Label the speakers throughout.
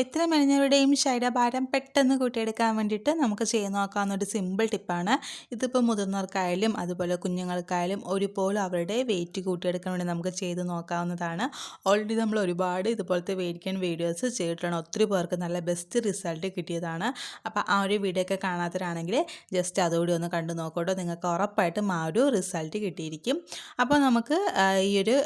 Speaker 1: എത്ര മെനഞ്ഞവരുടെയും ശരീരഭാരം പെട്ടെന്ന് കൂട്ടിയെടുക്കാൻ വേണ്ടിയിട്ട് നമുക്ക് ചെയ്ത് നോക്കാവുന്ന ഒരു സിമ്പിൾ ടിപ്പാണ് ഇതിപ്പോൾ മുതിർന്നവർക്കായാലും അതുപോലെ കുഞ്ഞുങ്ങൾക്കായാലും ഒരുപോലെ അവരുടെ വെയിറ്റ് കൂട്ടിയെടുക്കാൻ വേണ്ടി നമുക്ക് ചെയ്ത് നോക്കാവുന്നതാണ്. ഓൾറെഡി നമ്മൾ ഒരുപാട് ഇതുപോലത്തെ വെയിറ്റ് വീഡിയോസ് ചെയ്തിട്ടാണ് ഒത്തിരി പേർക്ക് നല്ല ബെസ്റ്റ് റിസൾട്ട് കിട്ടിയതാണ്. അപ്പോൾ ആ ഒരു വീഡിയോ ഒക്കെ കാണാത്തവരാണെങ്കിൽ ജസ്റ്റ് അതുകൂടി ഒന്ന് കണ്ടു നോക്കോട്ടോ നിങ്ങൾക്ക് ഉറപ്പായിട്ടും ആ ഒരു റിസൾട്ട് കിട്ടിയിരിക്കും. അപ്പോൾ നമുക്ക് ഈ ഒരു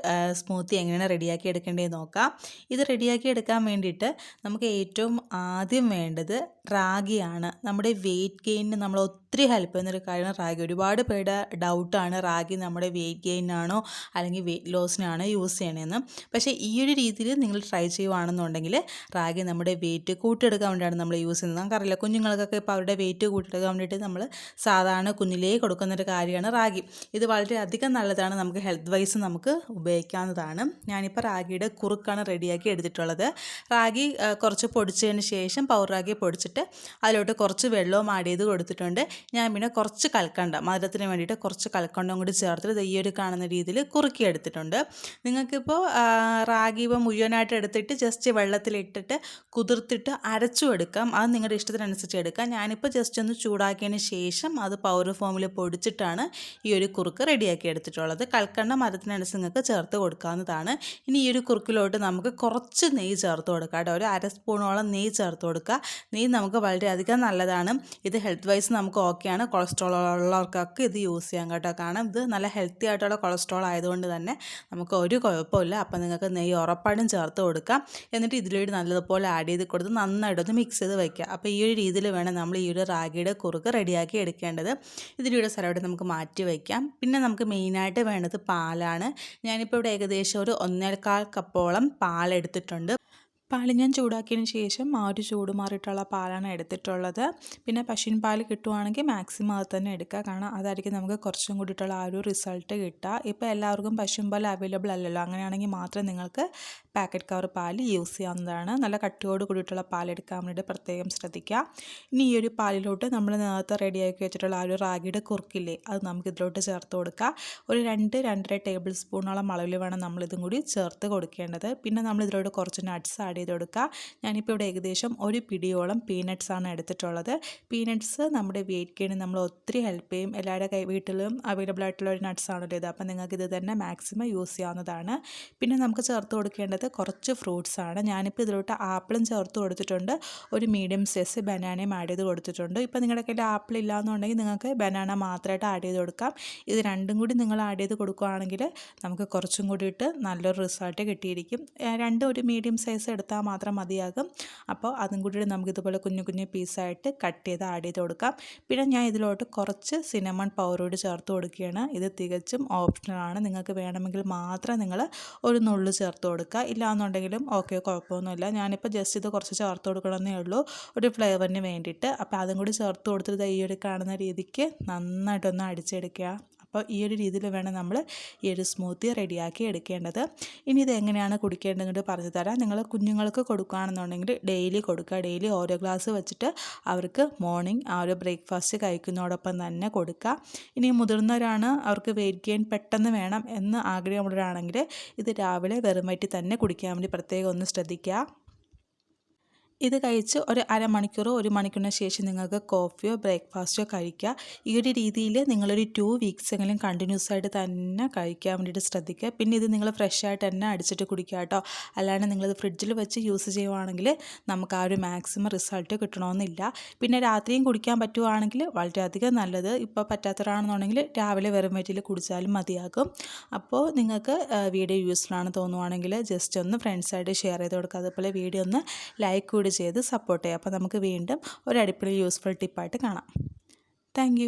Speaker 1: സ്മൂത്തി എങ്ങനെയാണ് റെഡിയാക്കി എടുക്കേണ്ടതെന്ന് നോക്കാം. ഇത് റെഡിയാക്കി എടുക്കാൻ വേണ്ടിയിട്ട് നമുക്ക് നമുക്ക് ഏറ്റവും ആദ്യം വേണ്ടത് റാഗിയാണ്. നമ്മുടെ വെയിറ്റ് ഗെയിനിന് നമ്മൾ ഒത്തിരി ഹെൽപ്പ് ചെയ്യുന്നൊരു കാര്യമാണ് റാഗി. ഒരുപാട് പേരുടെ ഡൗട്ടാണ് റാഗി നമ്മുടെ വെയിറ്റ് ഗെയിനാണോ അല്ലെങ്കിൽ വെയിറ്റ് ലോസിനാണോ യൂസ് ചെയ്യണമെന്ന് പക്ഷേ ഈ ഒരു രീതിയിൽ നിങ്ങൾ ട്രൈ ചെയ്യുവാണെന്നുണ്ടെങ്കിൽ റാഗി നമ്മുടെ വെയിറ്റ് കൂട്ടിയെടുക്കാൻ വേണ്ടിയാണ് നമ്മൾ യൂസ് ചെയ്യുന്നത്. നമുക്കറിയില്ല കുഞ്ഞുങ്ങൾക്കൊക്കെ ഇപ്പോൾ അവരുടെ വെയിറ്റ് കൂട്ടിയെടുക്കാൻ വേണ്ടിയിട്ട് നമ്മൾ സാധാരണ കുഞ്ഞിലേ കൊടുക്കുന്നൊരു കാര്യമാണ് റാഗി. ഇത് വളരെ അധികം നല്ലതാണ്. നമുക്ക് ഹെൽത്ത് വൈസ് നമുക്ക് ഉപയോഗിക്കാവുന്നതാണ്. ഞാനിപ്പോൾ റാഗിയുടെ കുറുക്കാണ് റെഡിയാക്കി എടുത്തിട്ടുള്ളത്. റാഗി കുറച്ച് പൊടിച്ചതിന് ശേഷം പൗർ റാഗി പൊടിച്ചിട്ട് അതിലോട്ട് കുറച്ച് വെള്ളവും ആഡ് ചെയ്ത് കൊടുത്തിട്ടുണ്ട്. ഞാൻ പിന്നെ കുറച്ച് കൽക്കണ്ട മധുരത്തിന് വേണ്ടിയിട്ട് കുറച്ച് കൽക്കണ്ടം കൂടി ചേർത്തിട്ട് ഈ ഒരു കാണുന്ന രീതിയിൽ കുറുക്കി എടുത്തിട്ടുണ്ട് നിങ്ങൾക്കിപ്പോൾ റാഗി ഇപ്പോൾ മുഴുവനായിട്ട് എടുത്തിട്ട് ജസ്റ്റ് വെള്ളത്തിലിട്ടിട്ട് കുതിർത്തിട്ട് അരച്ചു എടുക്കാം അത് നിങ്ങളുടെ ഇഷ്ടത്തിനനുസരിച്ച് എടുക്കാം. ഞാനിപ്പോൾ ജസ്റ്റ് ഒന്ന് ചൂടാക്കിയതിന് ശേഷം അത് പൗഡർ ഫോമിൽ പൊടിച്ചിട്ടാണ് ഈ ഒരു കുറുക്ക് റെഡിയാക്കി എടുത്തിട്ടുള്ളത്. കൽക്കണ്ട മരത്തിനനുസരിച്ച് നിങ്ങൾക്ക് ചേർത്ത് കൊടുക്കാവുന്നതാണ്. ഇനി ഈ ഒരു കുറുക്കിലോട്ട് നമുക്ക് കുറച്ച് നെയ്യ് ചേർത്ത് കൊടുക്കാം കേട്ടോ. ഒരു അര സ്പൂണോളം നെയ്യ് ചേർത്ത് കൊടുക്കുക നെയ്യ് നമുക്ക് വളരെയധികം നല്ലതാണ്. ഇത് ഹെൽത്ത് വൈസ് നമുക്ക് ഓക്കെയാണ്. കൊളസ്ട്രോൾ ഉള്ളവർക്കൊക്കെ ഇത് യൂസ് ചെയ്യാം കേട്ടോ. കാരണം ഇത് നല്ല ഹെൽത്തി ആയിട്ടുള്ള കൊളസ്ട്രോൾ ആയതുകൊണ്ട് തന്നെ നമുക്ക് ഒരു കുഴപ്പമില്ല. അപ്പം നിങ്ങൾക്ക് നെയ്യ് ഉറപ്പായിട്ടും ചേർത്ത് കൊടുക്കാം. എന്നിട്ട് ഇതിലൂടെ നല്ലതുപോലെ ആഡ് ചെയ്ത് കൊടുത്ത് നന്നായിട്ടൊന്ന് മിക്സ് ചെയ്ത് വയ്ക്കുക അപ്പോൾ ഈ ഒരു രീതിയിൽ വേണം നമ്മൾ ഈ ഒരു റാഗിയുടെ കുറുക്ക് റെഡിയാക്കി എടുക്കേണ്ടത്. ഇതിലൂടെ സ്ഥലമായിട്ട് നമുക്ക് മാറ്റി വയ്ക്കാം പിന്നെ നമുക്ക് മെയിനായിട്ട് വേണ്ടത് പാലാണ്. ഞാനിപ്പോൾ ഇവിടെ ഏകദേശം ഒരു ഒന്നേക്കാൽ കപ്പോളം പാലെടുത്തിട്ടുണ്ട് പാൽ ഞാൻ ചൂടാക്കിയതിന് ശേഷം ആ ഒരു ചൂട് മാറിയിട്ടുള്ള പാലാണ് എടുത്തിട്ടുള്ളത്. പിന്നെ പശുവിൻ പാൽ കിട്ടുവാണെങ്കിൽ മാക്സിമം അത് തന്നെ എടുക്കുക. കാരണം അതായിരിക്കും നമുക്ക് കുറച്ചും കൂടിയിട്ടുള്ള ആ ഒരു റിസൾട്ട് കിട്ടുക. ഇപ്പോൾ എല്ലാവർക്കും പശുവിൻ പാൽ അവൈലബിൾ അല്ലല്ലോ. അങ്ങനെയാണെങ്കിൽ മാത്രം നിങ്ങൾക്ക് പാക്കറ്റ് കവർ പാൽ യൂസ് ചെയ്യാവുന്നതാണ്. നല്ല കട്ടിയോട് കൂടിയിട്ടുള്ള പാൽ എടുക്കാൻ വേണ്ടിയിട്ട് പ്രത്യേകം ശ്രദ്ധിക്കുക. ഇനി ഈ ഒരു പാലിലോട്ട് നമ്മൾ നേരത്തെ റെഡിയാക്കി വെച്ചിട്ടുള്ള ആ ഒരു റാഗിയുടെ കുറുക്കില്ലേ അത് നമുക്ക് ഇതിലോട്ട് ചേർത്ത് കൊടുക്കുക. ഒരു രണ്ട് രണ്ടര ടേബിൾ സ്പൂണോളം അളവിൽ വേണം നമ്മളിതും കൂടി ചേർത്ത് കൊടുക്കേണ്ടത്. പിന്നെ നമ്മൾ ഇതിലോട്ട് കുറച്ച് നട്ട്സ് ആഡ് ചെയ്ത് കൊടുക്കുക. ഞാനിപ്പോൾ ഇവിടെ ഏകദേശം ഒരു പിടിയോളം പീനട്ട്സ് ആണ് എടുത്തിട്ടുള്ളത്. പീനട്ട്സ് നമ്മുടെ വെയിറ്റ് ഗെയിന് നമ്മൾ ഒത്തിരി ഹെൽപ്പ് ചെയ്യും. എല്ലാവരുടെ കൈ വീട്ടിലും അവൈലബിൾ ആയിട്ടുള്ള ഒരു നട്ട്സ് ആണല്ലോ ഇത്. അപ്പം നിങ്ങൾക്ക് ഇത് തന്നെ മാക്സിമം യൂസ് ചെയ്യാവുന്നതാണ്. പിന്നെ നമുക്ക് ചേർത്ത് കൊടുക്കേണ്ടത് ഉള്ളത് കുറച്ച് ഫ്രൂട്ട്സാണ് ഞാനിപ്പോൾ ഇതിലോട്ട് ആപ്പിളും ചേർത്ത് കൊടുത്തിട്ടുണ്ട്. ഒരു മീഡിയം സൈസ് ബനാനയും ആഡ് ചെയ്ത് കൊടുത്തിട്ടുണ്ട്. ഇപ്പോൾ നിങ്ങളുടെ കയ്യിൽ ആപ്പിൾ ഇല്ലാന്നുണ്ടെങ്കിൽ നിങ്ങൾക്ക് ബനാന മാത്രമായിട്ട് ആഡ് ചെയ്ത് കൊടുക്കാം. ഇത് രണ്ടും കൂടി നിങ്ങൾ ആഡ് ചെയ്ത് കൊടുക്കുകയാണെങ്കിൽ നമുക്ക് കുറച്ചും കൂടിയിട്ട് നല്ലൊരു റിസൾട്ട് കിട്ടിയിരിക്കും. രണ്ടും ഒരു മീഡിയം സൈസ് എടുത്താൽ മാത്രം മതിയാകും. അപ്പോൾ അതും കൂടി നമുക്ക് ഇതുപോലെ കുഞ്ഞു കുഞ്ഞു പീസായിട്ട് കട്ട് ചെയ്ത് ആഡ് ചെയ്ത് കൊടുക്കാം. പിന്നെ ഞാൻ ഇതിലോട്ട് കുറച്ച് സിനമൺ പൗഡർ ചേർത്ത് കൊടുക്കുകയാണ്. ഇത് തികച്ചും ഓപ്ഷണലാണ് നിങ്ങൾക്ക് വേണമെങ്കിൽ മാത്രം നിങ്ങൾ ഒരു നുള്ളു ചേർത്ത് കൊടുക്കുക. ഇല്ലയെന്നുണ്ടെങ്കിലും ഓക്കെ കുഴപ്പമൊന്നുമില്ല. ഞാനിപ്പോൾ ജസ്റ്റ് ഇത് കുറച്ച് ചേർത്ത് കൊടുക്കണമെന്നേ ഉള്ളൂ. ഒരു ഫ്ലേവറിന് വേണ്ടിയിട്ട്. അപ്പോൾ അതും കൂടി ചേർത്ത് കൊടുത്തിട്ട് ഈ ഒരു കാണുന്ന രീതിക്ക് നന്നായിട്ടൊന്ന് അടിച്ചെടുക്കുക. അപ്പോൾ ഈ ഒരു രീതിയിൽ വേണം നമ്മൾ ഈ ഒരു സ്മൂത്തി റെഡിയാക്കി എടുക്കേണ്ടത്. ഇനി ഇത് എങ്ങനെയാണ് കുടിക്കേണ്ടതെന്ന് പറഞ്ഞു തരാം. നിങ്ങൾ കുഞ്ഞുങ്ങൾക്ക് കൊടുക്കുകയാണെന്നുണ്ടെങ്കിൽ ഡെയിലി കൊടുക്കുക. ഡെയിലി ഓരോ ഗ്ലാസ് വെച്ചിട്ട് അവർക്ക് മോർണിംഗ് ആ ഒരു ബ്രേക്ക്ഫാസ്റ്റ് കഴിക്കുന്നതോടൊപ്പം തന്നെ കൊടുക്കുക. ഇനി മുതിർന്നവരാണ് അവർക്ക് വെയിറ്റ് ഗെയിൻ പെട്ടെന്ന് വേണം എന്ന് ആഗ്രഹമുള്ളവരാണെങ്കിൽ ഇത് രാവിലെ വെറും വയറ്റിൽ തന്നെ കുടിക്കാൻ വേണ്ടി പ്രത്യേകം ഒന്ന് ശ്രദ്ധിക്കുക. ഇത് കഴിച്ച് ഒരു അരമണിക്കൂറോ ഒരു മണിക്കൂറിന് ശേഷം നിങ്ങൾക്ക് കോഫിയോ ബ്രേക്ക്ഫാസ്റ്റോ കഴിക്കുക ഈ ഒരു രീതിയിൽ നിങ്ങളൊരു ടു വീക്സ് എങ്കിലും കണ്ടിന്യൂസ് ആയിട്ട് തന്നെ കഴിക്കാൻ വേണ്ടിയിട്ട് ശ്രദ്ധിക്കുക. പിന്നെ ഇത് നിങ്ങൾ ഫ്രഷ് ആയിട്ട് തന്നെ അടിച്ചിട്ട് കുടിക്കുക കേട്ടോ. അല്ലാണ്ട് നിങ്ങളിത് ഫ്രിഡ്ജിൽ വെച്ച് യൂസ് ചെയ്യുവാണെങ്കിൽ നമുക്ക് ആ ഒരു മാക്സിമം റിസൾട്ട് കിട്ടണമെന്നില്ല. പിന്നെ രാത്രിയും കുടിക്കാൻ പറ്റുവാണെങ്കിൽ വളരെയധികം നല്ലത്. ഇപ്പോൾ പറ്റാത്തവരാണെന്നുണ്ടെങ്കിൽ രാവിലെ വെറും വയറ്റിൽ കുടിച്ചാലും മതിയാകും. അപ്പോൾ നിങ്ങൾക്ക് വീഡിയോ യൂസ്ഫുൾ ആണെന്ന് തോന്നുവാണെങ്കിൽ ജസ്റ്റ് ഒന്ന് ഫ്രണ്ട്സായിട്ട് ഷെയർ ചെയ്ത് കൊടുക്കുക. അതുപോലെ വീഡിയോ ഒന്ന് ലൈക്ക് കൂടി ചെയ്ത് സപ്പോർട്ട് ചെയ്യാം അപ്പോൾ നമുക്ക് വീണ്ടും ഒരു അടിപൊളി യൂസ്ഫുൾ ടിപ്പായിട്ട് കാണാം. താങ്ക്